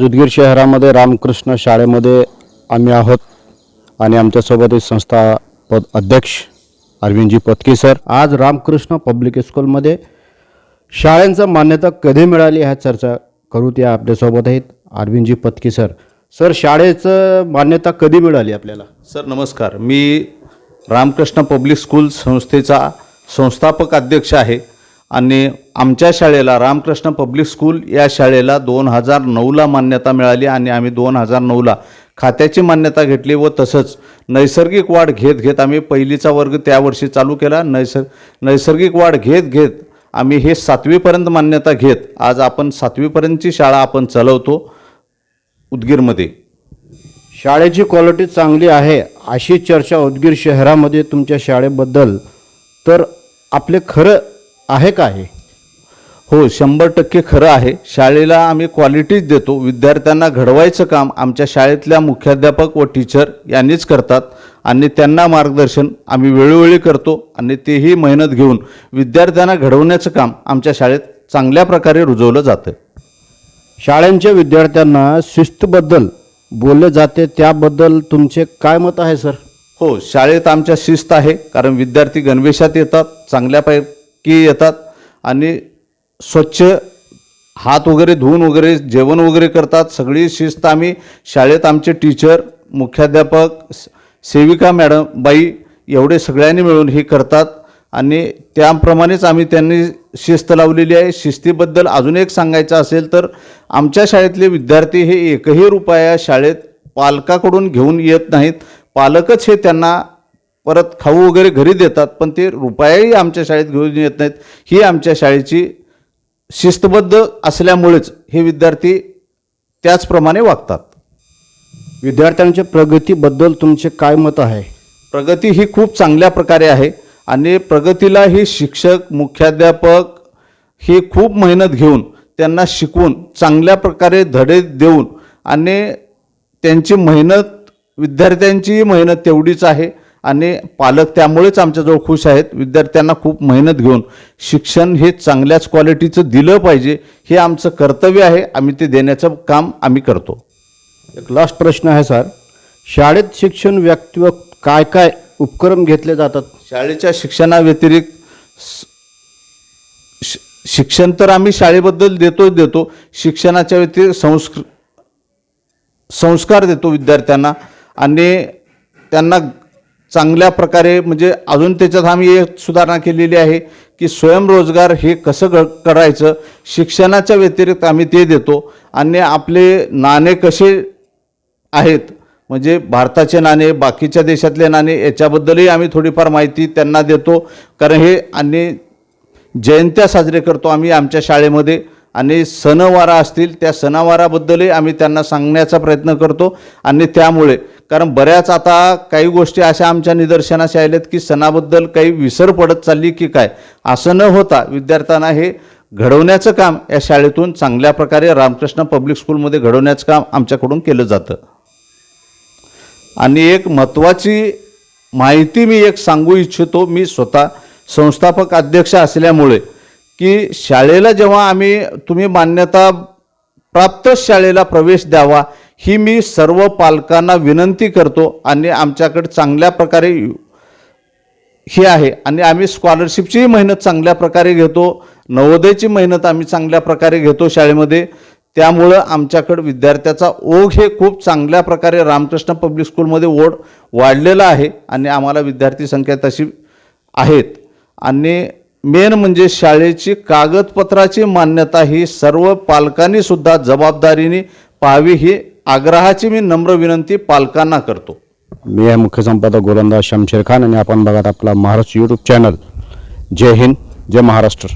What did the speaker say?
आज उदगीर शहरामध्ये रामकृष्ण शाळेमध्ये आम्ही आहोत आणि आमच्यासोबत एक संस्था पद अध्यक्ष अरविंदजी पत्की सर. आज रामकृष्ण पब्लिक स्कूलमध्ये शाळेंचं मान्यता कधी मिळाली ह्या चर्चा करू त्या आपल्यासोबत आहेत अरविंदजी पत्की सर. सर शाळेचं मान्यता कधी मिळाली आपल्याला? सर नमस्कार. मी रामकृष्ण पब्लिक स्कूल संस्थेचा संस्थापक अध्यक्ष आहे. आणि आमच्या शाळेला रामकृष्ण पब्लिक स्कूल या शाळेला दोन हजार नऊला मान्यता मिळाली आणि आम्ही दोन हजार नऊला खात्याची मान्यता घेतली व तसंच नैसर्गिक वाढ घेत घेत आम्ही पहिलीचा वर्ग त्या वर्षी चालू केला. नैसर् नैसर्गिक वाढ घेत घेत आम्ही हे सातवीपर्यंत मान्यता घेत आज आपण सातवीपर्यंतची शाळा आपण चालवतो उदगीरमध्ये. शाळेची क्वालिटी चांगली आहे अशी चर्चा उदगीर शहरामध्ये तुमच्या शाळेबद्दल. तर आपले खरं आहे का आहे हो शंभर टक्के खरं आहे. शाळेला आम्ही क्वालिटीज देतो. विद्यार्थ्यांना घडवायचं काम आमच्या शाळेतल्या मुख्याध्यापक व टीचर यांनीच करतात आणि त्यांना मार्गदर्शन आम्ही वेळोवेळी करतो आणि तेही मेहनत घेऊन विद्यार्थ्यांना घडवण्याचं काम आमच्या शाळेत चांगल्या प्रकारे रुजवलं जातं. शाळांच्या विद्यार्थ्यांना शिस्तबद्दल बोलले जाते त्याबद्दल तुमचे काय मत आहे सर? हो शाळेत आमच्या शिस्त आहे कारण विद्यार्थी गणवेशात येतात की येतात. आणि स्वच्छ हात वगैरे धुवून वगैरे जेवण वगैरे करतात. सगळी शिस्त आम्ही शाळेत आमचे टीचर मुख्याध्यापक सेविका मॅडम बाई एवढे सगळ्यांनी मिळून हे करतात. आणि त्याप्रमाणेच आम्ही त्यांनी शिस्त लावलेली आहे. शिस्तीबद्दल अजून एक सांगायचं असेल तर आमच्या शाळेतले विद्यार्थी हे एकही रुपया शाळेत पालकाकडून घेऊन येत नाहीत. पालकच हे त्यांना परत खाऊ वगैरे घरी देतात पण ते रुपयाही आमच्या शाळेत घेऊन येत नाहीत. ही आमच्या शाळेची शिस्तबद्ध असल्यामुळेच हे विद्यार्थी त्याचप्रमाणे वागतात. विद्यार्थ्यांच्या प्रगतीबद्दल तुमचे काय मत आहे? प्रगती ही खूप चांगल्या प्रकारे आहे आणि प्रगतीला ही शिक्षक मुख्याध्यापक ही खूप मेहनत घेऊन त्यांना शिकवून चांगल्या प्रकारे धडे देऊन आणि त्यांची मेहनत विद्यार्थ्यांचीही मेहनत तेवढीच आहे. आणि पालक त्यामुळेच आमच्याजवळ खुश आहेत. विद्यार्थ्यांना खूप मेहनत घेऊन शिक्षण हे चांगल्याच क्वालिटीचं दिलं पाहिजे हे आमचं कर्तव्य आहे. आम्ही ते देण्याचं काम आम्ही करतो. एक लास्ट प्रश्न आहे सर शाळेत शिक्षण व्यक्ती काय काय उपक्रम घेतले जातात? शाळेच्या शिक्षणाव्यतिरिक्त शिक्षण तर आम्ही शाळेबद्दल देतोच देतो. शिक्षणाच्या व्यतिरिक्त संस्कृ संस्कार देतो विद्यार्थ्यांना. आणि त्यांना चांगल्या प्रकारे म्हणजे अजून त्याच्यात आम्ही एक सुधारणा केलेली आहे की स्वयंरोजगार हे कसं ग करायचं शिक्षणाच्या व्यतिरिक्त आम्ही ते देतो. आणि आपले नाणे कसे आहेत म्हणजे भारताचे नाणे बाकीच्या देशातले नाणे याच्याबद्दलही आम्ही थोडीफार माहिती त्यांना देतो. कारण हे आणि जयंत्या साजरे करतो आम्ही आमच्या शाळेमध्ये. आणि सणवारा असतील त्या सणावाराबद्दलही आम्ही त्यांना सांगण्याचा प्रयत्न करतो. आणि त्यामुळे कारण बऱ्याच आता काही गोष्टी अशा आमच्या निदर्शनास आल्यात की सणाबद्दल काही विसर पडत चालली की काय? असं न होता विद्यार्थ्यांना हे घडवण्याचं काम या शाळेतून चांगल्या प्रकारे रामकृष्ण पब्लिक स्कूलमध्ये घडवण्याचं काम आमच्याकडून केलं जातं. आणि एक महत्त्वाची माहिती मी एक सांगू इच्छितो मी स्वतः संस्थापक अध्यक्ष असल्यामुळे की शाळेला जेव्हा आम्ही तुम्ही मान्यता प्राप्त शाळेला प्रवेश द्यावा ही मी सर्व पालकांना विनंती करतो आणि आमच्याकडे चांगल्या प्रकारे हे आहे. आणि आम्ही स्कॉलरशिपचीही मेहनत चांगल्या प्रकारे घेतो नवोदयची मेहनत आम्ही चांगल्या प्रकारे घेतो शाळेमध्ये. त्यामुळं आमच्याकडं विद्यार्थ्याचा ओघ हे खूप चांगल्या प्रकारे रामकृष्ण पब्लिक स्कूलमध्ये ओढ वाढलेला आहे आणि आम्हाला विद्यार्थी संख्या तशी आहेत. आणि मेन म्हणजे शाळेची कागदपत्राची मान्यता ही सर्व पालकांनी सुद्धा जबाबदारीने पाहावी ही आग्रहाची मी नम्र विनंती पालकांना करतो. मी आहे मुख्य संपादक गोलंदाज शमशेर खान आणि आपण बघत आपला महाराष्ट्र यूट्यूब चॅनल जय हिंद जय महाराष्ट्र.